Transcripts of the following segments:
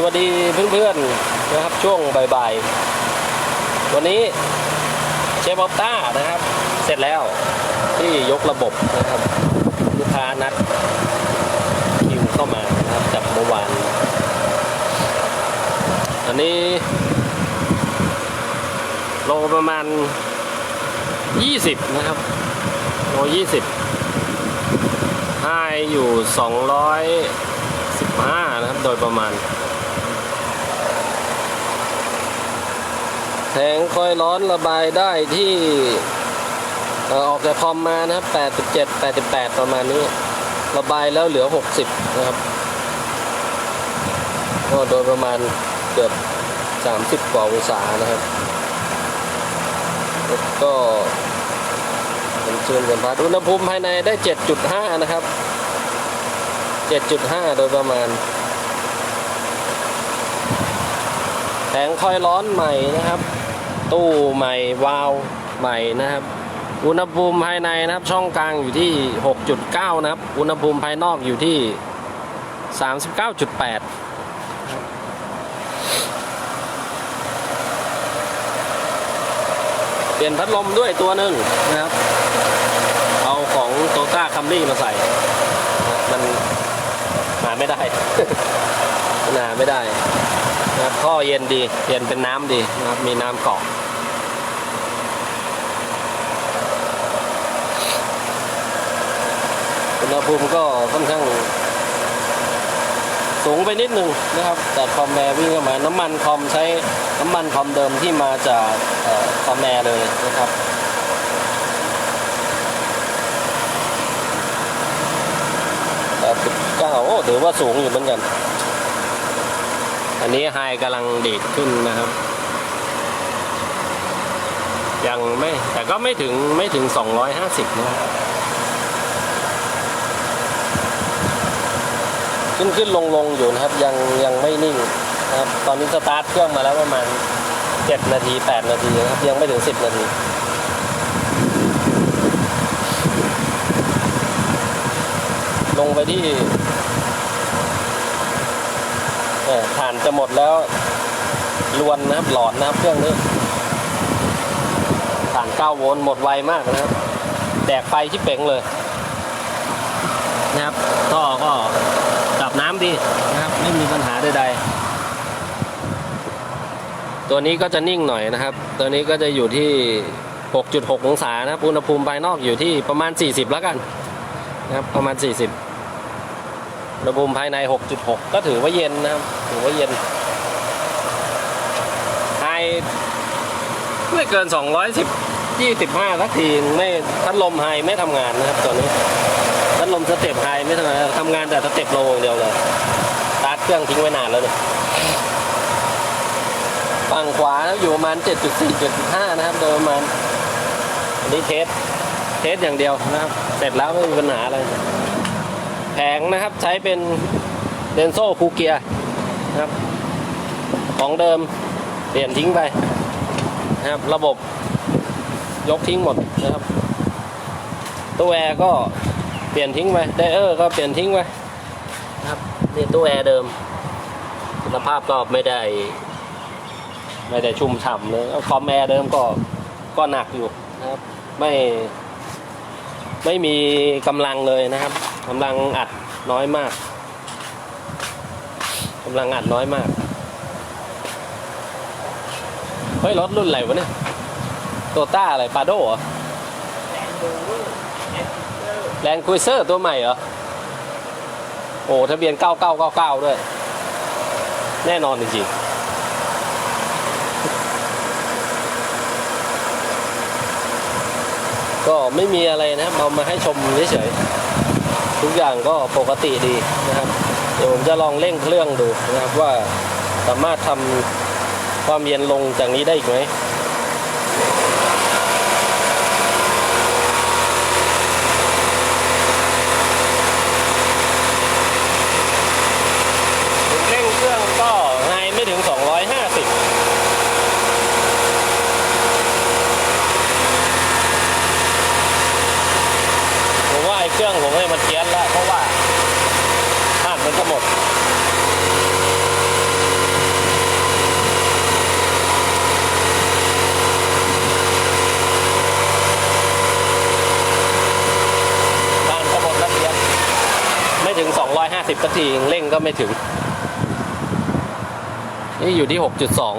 สวัสดีเพื่อนๆนะครับช่วงบ่ายๆวันนี้เชฟออฟต้านะครับ เสร็จแล้วที่ยกระบบนะครับ ลูกค้านัดคิวเข้ามานะครับจากเมื่อวานอันนี้โลประมาณ 20 นะครับโล20ไฮอยู่ 215 นะครับ โดยประมาณ แทงคอยร้อนระบายได้ที่ออออกจากคอมมานะครับ 87 88 ประมาณนี้ ระบายแล้วเหลือ 60 นะครับ ก็โดยประมาณเกือบ 30 กว่าองศานะครับ แล้วก็เป็นเชิญสัมผัสอุณหภูมิภายในได้ 7.5 นะครับ 7.5 โดยประมาณ แผงคอยร้อนใหม่นะครับ ตู้ใหม่วาล์วใหม่นะครับ อุณหภูมิภายในนะครับ ช่องกลางอยู่ที่ 6.9 นะครับ อุณหภูมิภายนอกอยู่ที่ 39.8เปลี่ยนพัดลมด้วยตัวหนึ่งนะครับ เอาของโตต้าคัมรี่มาใส่ มันหาไม่ได้หาไม่ได้นะครับท่อเย็นดี เย็นเป็นน้ำดีนะครับ มีน้ำเกาะ อุณหภูมิก็ค่อนข้างสูงไปนิดหนึ่งนะครับ แต่คอมแอร์วิ่งเข้ามาน้ำมันคอมใช้น้ำมันคอมเดิมที่มาจากออคอมแอร์เลยนะครับแปดสิบเก้าโอ้ถือว่าสูงอยู่เหมือนกัน อันนี้ไฮกำลังดีดขึ้นนะครับ ยังไม่แต่ก็ไม่ถึงไม่ถึง 250 นะครับ ขึ้นขึ้นลงลงอยู่นะครับ ยังยังไม่นิ่งนะครับ ตอนนี้สตาร์ทเครื่องมาแล้วประมาณ7นาที8นาทีนะครับ ยังไม่ถึง10นาทีลงไปที่ผ่านจะหมดแล้วลวนนะครับหลอดนะครับเครื่องนี้ผ่าน9โวลต์หมดไวมากนะครับ แดกไฟที่เป่งเลย นะครับท่อก็ ดับน้ำดีนะครับไม่มีปัญหาใดๆ ตัวนี้ก็จะนิ่งหน่อยนะครับ ตัวนี้ก็จะอยู่ที่ 6.6 องศานะครับ อุณหภูมิภายนอกอยู่ที่ประมาณ 40 แล้วกันนะครับประมาณ 40 อุณหภูมิภายใน 6.6 ก็ถือว่าเย็นนะครับ ถือว่าเย็นไฮไม่เกิน 210 25สักทีไม่พัดลมไฮไม่ทำงานนะครับตัวนี้พัดลมสเต็ปไฮไม่ทำงานทำงานแต่สเต็ปโลอย่างเดียวเลยตาร์ทเครื่องทิ้งไว้นานแล้วเนี่ยฝั่งขวาอยู่ประมาณ 7.4 7.5 นะครับ โดยประมาณอันนี้เทสเทสอย่างเดียวนะครับ เสร็จแล้วไม่มีปัญหาอะไรแผงนะครับใช้เป็นเดนโซ่คูเกียนะครับ ของเดิมเปลี่ยนทิ้งไปนะครับ ระบบ ยกทิ้งหมดนะครับตู้แอร์ก็เปลี่ยนทิ้งไปไดเออร์ก็เปลี่ยนทิ้งไปนะครับนี่ตู้แอร์เดิมคุณภาพก็ไม่ได้ ไม่ได้ชุ่มฉ่ำเลยคอมแอร์เดิมก็ก็หนักอยู่นะครับ ไม่ไม่มีกำลังเลยนะครับกำลังอัดน้อยมากกำลังอัดน้อยมาก เฮ้ยรถรุ่นอะไรวะเนี่ย โตต้าอะไรปาโดเหรอแลนด์คูเซอร์ตัวใหม่เหรอ โอ้ทะเบียน 9999 ด้วย แน่นอนจริงๆก็ไม่มีอะไรนะครับเอามาให้ชมเฉยๆทุกอย่างก็ปกติดีนะครับ เดี๋ยวผมจะลองเร่งเครื่องดูนะครับว่าสามารถทำความเย็นลงจากนี้ได้อีกไหม เร่งเครื่องก็ไฮไม่ถึง 250 ผมว่าไอ้เครื่องผมเนี่ยมันเพี้ยนแล้ว เพราะว่าธาตุมันก็หมด สิบสักทีเร่งก็ไม่ถึง นี่อยู่ที่หกจุดสอง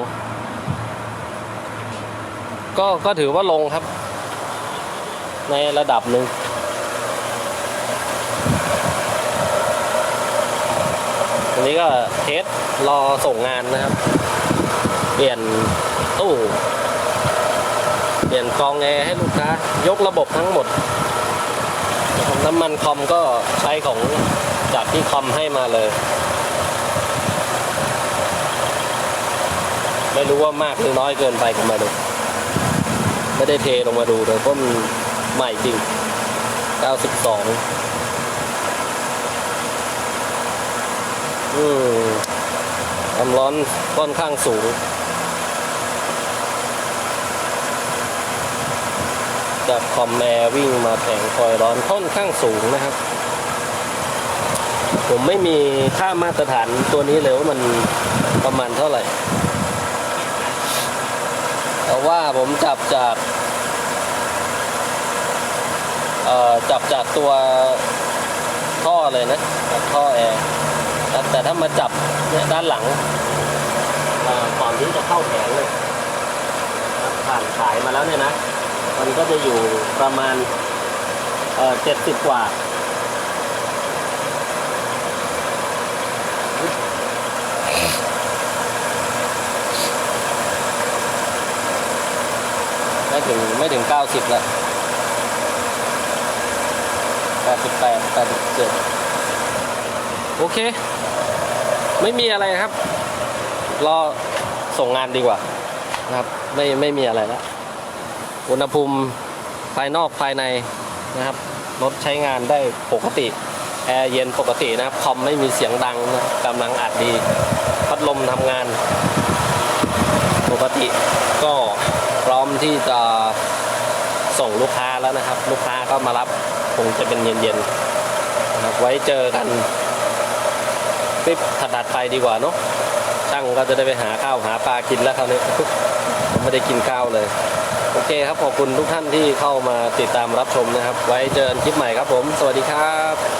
ก็ก็ถือว่าลงครับ ในระดับหนึ่งอันนี้ก็เทสรอส่งงานนะครับ เปลี่ยนตู้ เปลี่ยนกองแอร์ให้ลูกค้ายกระบบทั้งหมดน้ำมันคอมก็ใช้ของ จากที่คอมให้มาเลย ไม่รู้ว่ามากหรือน้อยเกินไปก็มาดู ไม่ได้เทลงมาดูเลยเพราะมันใหม่จริง 92 อืมความร้อนค่อนข้างสูงจากคอมแอร์วิ่งมาแผงคอยร้อนค่อนข้างสูงนะครับ ผมไม่มีค่ามาตรฐานตัวนี้เลยว่ามันประมาณเท่าไหร่แต่ว่าผมจับจากจับจากตัวท่อเลยนะจากท่อแอร์แต่ถ้ามาจับเนี่ยด้านหลังก่อนที่จะเข้าแผงเลยผ่านสายมาแล้วเนี่ยนะ มันก็จะอยู่ประมาณเจ็ดสิบกว่า ไม่ ถึงไม่ถึงเก้าสิบละแปดสิบแปดแปดสิบเจ็ดโอเค ไม่มีอะไรครับ รอส่งงานดีกว่านะครับ ไม่ไม่มีอะไรแล้วอุณหภูมิภายนอกภายในนะครับรถใช้งานได้ปกติ แอร์เย็นปกตินะครับ คอมไม่มีเสียงดังนะกำลังอัดดี พัดลมทำงาน ปกติก็พร้อมที่จะ ส่งลูกค้าแล้วนะครับ ลูกค้าก็มารับคงจะเป็นเย็นๆนะครับไว้เจอกันคลิปถัดๆไปดีกว่าเนาะช่างก็จะได้ไปหาข้าวหาปลากินแล้วคราวนี้ไม่ได้กินข้าวเลย โอเคครับขอบคุณทุกท่านที่เข้ามาติดตามรับชมนะครับ ไว้เจอกันคลิปใหม่ครับผม สวัสดีครับ